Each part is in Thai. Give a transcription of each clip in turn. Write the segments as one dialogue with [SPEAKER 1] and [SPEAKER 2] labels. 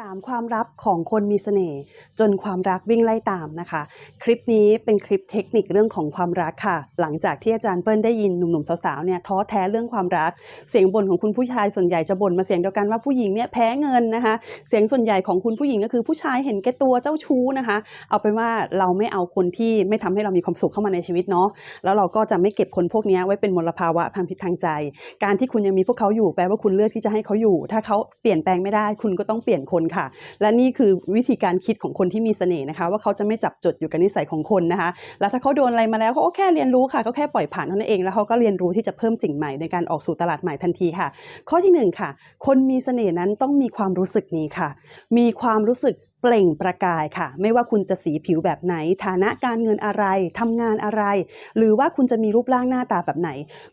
[SPEAKER 1] สามความลับของคนมีเสน่ห์จนความรักวิ่งไล่ตามนะคะ คลิปนี้เป็นคลิปเทคนิคเรื่องของความรักค่ะ หลังจากที่อาจารย์เปิ้ลได้ยินหนุ่มๆสาวๆเนี่ยท้อแท้เรื่องความรัก เสียงบ่นของคุณผู้ชายส่วนใหญ่จะบ่นมาเสียงเดียวกันว่าผู้หญิงเนี่ยแพ้เงินนะคะ เสียงส่วนใหญ่ของคุณผู้หญิงก็คือผู้ชายเห็นแก่ตัวเจ้าชู้นะคะ เอาเป็นว่าเราไม่เอาคนที่ไม่ทำให้เรามีความสุขเข้ามาในชีวิตเนาะแล้วเราก็จะไม่เก็บคนพวกนี้ไว้เป็นมลภาวะพันพิษทางใจ การที่คุณยังมีพวกเขาอยู่แปลว่าคุณเลือกที่จะให้เขาอยู่ ถ้าเขาเปลี่ยนแปลงไม่ได้ คุณก็ต้องเปลี่ยนคนค่ะ และนี่คือวิธีการคิดของคนที่มีเสน่ห์นะคะ ว่าเขาจะไม่จับจดอยู่กับนิสัยของคนนะคะ แล้วถ้าเขาโดนอะไรมาแล้วเขาก็แค่เรียนรู้ค่ะก็แค่ปล่อยผ่านเท่านั้นเอง แล้วเขาก็เรียนรู้ที่จะเพิ่มสิ่งใหม่ในการออกสู่ตลาดใหม่ทันทีค่ะ ข้อที่หนึ่งค่ะ คนมีเสน่ห์นั้นต้องมีความรู้สึกนี้ค่ะ มีความรู้สึกเปล่งประกายค่ะ ไม่ว่าคุณจะสีผิวแบบไหน ฐานะการเงินอะไรทำงานอะไร หรือว่าคุณจะมีรูปร่างหน้าตาแบบไหน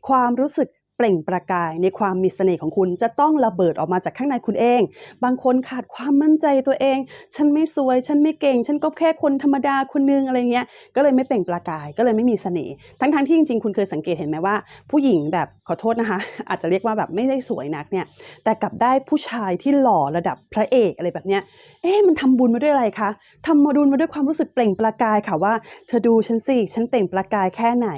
[SPEAKER 1] ความรู้สึก เปล่งประกายในความมีเสน่ห์ของคุณจะต้องระเบิดออกมาจากข้างในคุณเอง บางคนขาดความมั่นใจตัวเอง ฉันไม่สวย ฉันไม่เก่ง ฉันก็แค่คนธรรมดาคนนึงอะไรเงี้ย ก็เลยไม่เปล่งประกาย ก็เลยไม่มีเสน่ห์ ทั้งๆที่จริงๆ คุณเคยสังเกตเห็นไหมว่า ผู้หญิงแบบขอโทษนะคะ อาจจะเรียกว่าแบบไม่ได้สวยนักเนี่ย แต่กลับได้ผู้ชายที่หล่อระดับพระเอกอะไรแบบเนี้ย เอ๊ะมันทำบุญมาด้วยอะไรคะทำมาบุญมาด้วยความรู้สึกเปล่งประกายค่ะว่า เธอดูฉันสิ ฉันเปล่งประกายแค่ไหน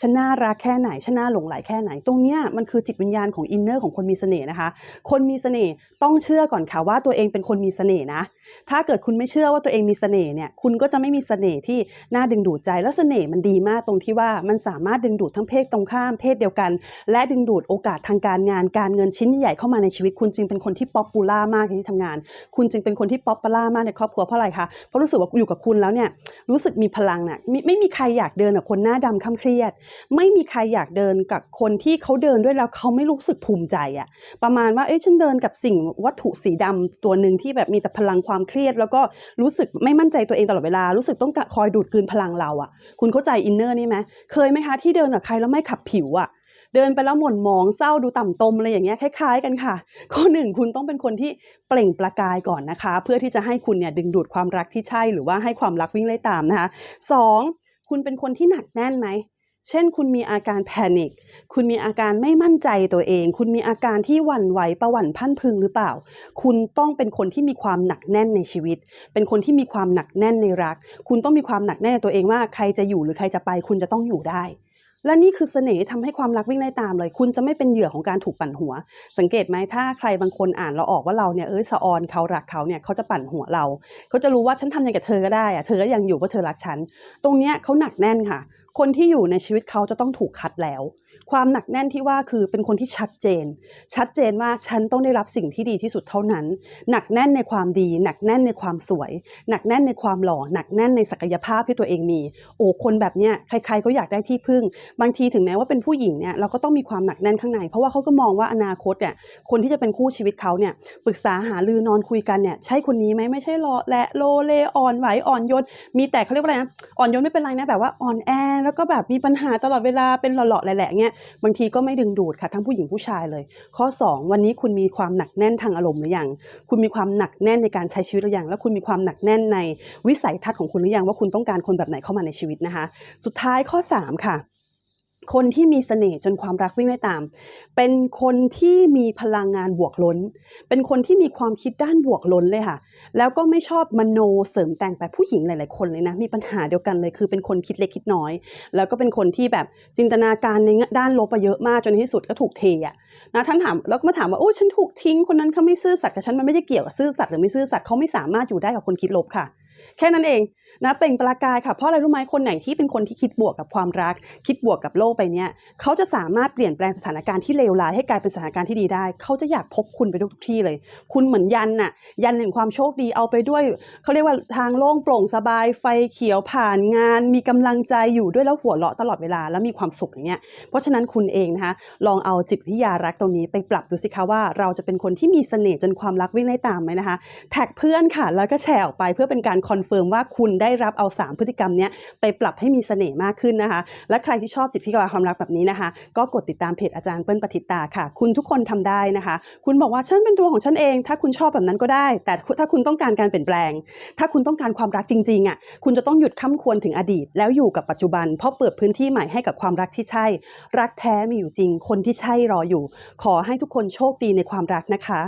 [SPEAKER 1] ฉันน่ารักแค่ไหน ฉันน่าหลงไหลแค่ไหน ตรงเนี้ยมันคือจิตวิญญาณของอินเนอร์ของคนมีเสน่ห์นะคะ คนมีเสน่ห์ต้องเชื่อก่อนค่ะว่าตัวเองเป็นคนมีเสน่ห์นะ ถ้าเกิดคุณไม่เชื่อว่าตัวเองมีเสน่ห์เนี่ย คุณก็จะไม่มีเสน่ห์ที่น่าดึงดูดใจ แล้วเสน่ห์มันดีมากตรงที่ว่ามันสามารถดึงดูดทั้งเพศตรงข้ามเพศเดียวกัน และดึงดูดโอกาสทางการงานการเงินชิ้นใหญ่เข้ามาในชีวิต คุณจึงเป็นคนที่ป๊อปปูล่ามากในที่ทำงาน คุณจึงเป็นคนที่ป๊อปปูล่ามากในครอบครัวเพราะอะไรคะ เพราะรู้สึกว่าอยู่กับคุณแล้วเนี่ยรู้สึกมีพลังน่ะไม่มีใครอยากเดินกับคนหน้าดำค่ำเครียด ไม่มีใครอยากเดินกับคนที่เขาเดินด้วยแล้วเขาไม่รู้สึกภูมิใจอะประมาณว่าเอ้ยฉันเดินกับสิ่งวัตถุสีดำตัวหนึ่งที่แบบมีแต่พลังความเครียด แล้วก็รู้สึกไม่มั่นใจตัวเองตลอดเวลารู้สึกต้องคอยดูดกลืนพลังเราอะคุณเข้าใจอินเนอร์นี่ไหมเคยไหมคะที่เดินกับใครแล้วไม่ขับผิวอะเดินไปแล้วหม่นหมองเศร้าดูต่ำตมอะไรอย่างเงี้ยคล้าย ๆ กันค่ะ ข้อหนึ่งคุณต้องเป็นคนที่เปล่งประกายก่อนนะคะ เพื่อที่จะให้คุณเนี่ยดึงดูดความรักที่ใช่ หรือว่าให้ความรักวิ่งไล่ตามนะคะสองคุณเป็นคนที่หนักแน่นไหม เช่น คุณมีอาการแพนิค คุณมีอาการไม่มั่นใจตัวเอง คุณมีอาการที่หวั่นไหวประหวั่นพันพึงหรือเปล่า คุณต้องเป็นคนที่มีความหนักแน่นในชีวิต เป็นคนที่มีความหนักแน่นในรัก คุณต้องมีความหนักแน่นในตัวเองว่าใครจะอยู่หรือใครจะไป คุณจะต้องอยู่ได้ และนี่คือเสน่ห์ทำให้ความรักวิ่งไล่ตามเลย คุณจะไม่เป็นเหยื่อของการถูกปั่นหัว สังเกตไหมถ้าใครบางคนอ่านเราออกว่าเราเนี่ยเอ้ยสะออนเขารักเขาเนี่ยเขาจะปั่นหัวเรา เขาจะรู้ว่าฉันทำอย่างกับเธอก็ได้อะเธอก็ยังอยู่เพราะเธอรักฉัน ตรงเนี้ยเขาหนักแน่นค่ะ คนที่อยู่ในชีวิตเขาจะต้องถูกคัดแล้ว ความหนักแน่นที่ว่าคือเป็นคนที่ชัดเจน ชัดเจนว่าฉันต้องได้รับสิ่งที่ดีที่สุดเท่านั้น หนักแน่นในความดี หนักแน่นในความสวย หนักแน่นในความหล่อ หนักแน่นในศักยภาพที่ตัวเองมี โอ้คนแบบเนี้ยใครๆก็อยากได้ที่พึ่ง บางทีถึงแม้ว่าเป็นผู้หญิงเนี่ยเราก็ต้องมีความหนักแน่นข้างใน เพราะว่าเขาก็มองว่าอนาคตเนี่ยคนที่จะเป็นคู่ชีวิตเขาเนี่ยปรึกษาหารือนอนคุยกันเนี่ยใช่คนนี้ไหมไม่ใช่หรอและโลเลอ่อนไหวอ่อนโยนมีแต่เขาเรียกว่าอะไรนะอ่อนโยนไม่เป็นไรนะแบบว่าอ่อนแอแล้วก็แบบมีปัญหาตลอดเวลาเป็นหล่อๆแหละๆเงี้ยบางทีก็ไม่ดึงดูดค่ะทั้งผู้หญิงผู้ชายเลย ข้อ 2 วันนี้คุณมีความหนักแน่นทางอารมณ์หรือยังคุณมีความหนักแน่นในการใช้ชีวิตหรือยังแล้วคุณมีความหนักแน่นในวิสัยทัศน์ของคุณหรือยังว่าคุณต้องการคนแบบไหนเข้ามาในชีวิตนะคะ สุดท้ายข้อ 3 ค่ะ คนที่มีเสน่ห์จนความรักวิ่งไล่ตาม เป็นคนที่มีพลังงานบวกล้น เป็นคนที่มีความคิดด้านบวกล้นเลยค่ะ แล้วก็ไม่ชอบมโนเสริมแต่งแบบผู้หญิงหลาย ๆ คนเลยนะ มีปัญหาเดียวกันเลย คือเป็นคนคิดเล็กคิดน้อย แล้วก็เป็นคนที่แบบจินตนาการในด้านลบไปเยอะมากจนในที่สุดก็ถูกเทอะนะท่านถามแล้วก็มาถามว่าโอ้ฉันถูกทิ้งคนนั้นเขาไม่ซื่อสัตย์กับฉันมันไม่ได้เกี่ยวกับซื่อสัตย์หรือไม่ซื่อสัตย์เขาไม่สามารถอยู่ได้กับคนคิดลบค่ะ แค่นั้นเอง นะเปล่งประกายค่ะเพราะอะไรรู้ไหมคนไหนที่เป็นคนที่คิดบวกกับความรัก คิดบวกกับโลกไปเนี่ยเขาจะสามารถเปลี่ยนแปลงสถานการณ์ที่เลวร้ายให้กลายเป็นสถานการณ์ที่ดีได้ เขาจะอยากพกคุณไปทุกที่เลย คุณเหมือนยันน่ะยันแห่งความโชคดีเอาไปด้วยเขาเรียกว่าทางโล่งโปร่งสบายไฟเขียวผ่านงาน มีกำลังใจอยู่ด้วยแล้วหัวเราะตลอดเวลาแล้วมีความสุขอย่างเงี้ยเพราะฉะนั้นคุณเองนะคะลองเอาจิตวิทยารักตรงนี้ไปปรับดูสิคะว่าเราจะเป็นคนที่มีเสน่ห์จนความรักวิ่งไล่ตามไหมนะคะแท็กเพื่อนค่ะ แล้วก็แชร์ออกไปเพื่อเป็นการคอนเฟิร์มว่าคุณไได้รับเอา 3 พฤติกรรมนี้ไปปรับให้มีเสน่ห์มากขึ้นนะคะ และใครที่ชอบจิตวิทยาความรักแบบนี้นะคะ ก็กดติดตามเพจอาจารย์เปิ้ลปฏิตาค่ะ คุณทุกคนทำได้นะคะ คุณบอกว่าฉันเป็นตัวของฉันเอง ถ้าคุณชอบแบบนั้นก็ได้ แต่ถ้าคุณต้องการการเปลี่ยนแปลง ถ้าคุณต้องการความรักจริงๆอะคุณจะต้องหยุดค้ำควรถึงอดีต แล้วอยู่กับปัจจุบัน เพราะเปิดพื้นที่ใหม่ให้กับความรักที่ใช่ รักแท้มีอยู่จริง คนที่ใช่รออยู่ ขอให้ทุกคนโชคดีในความรักนะคะ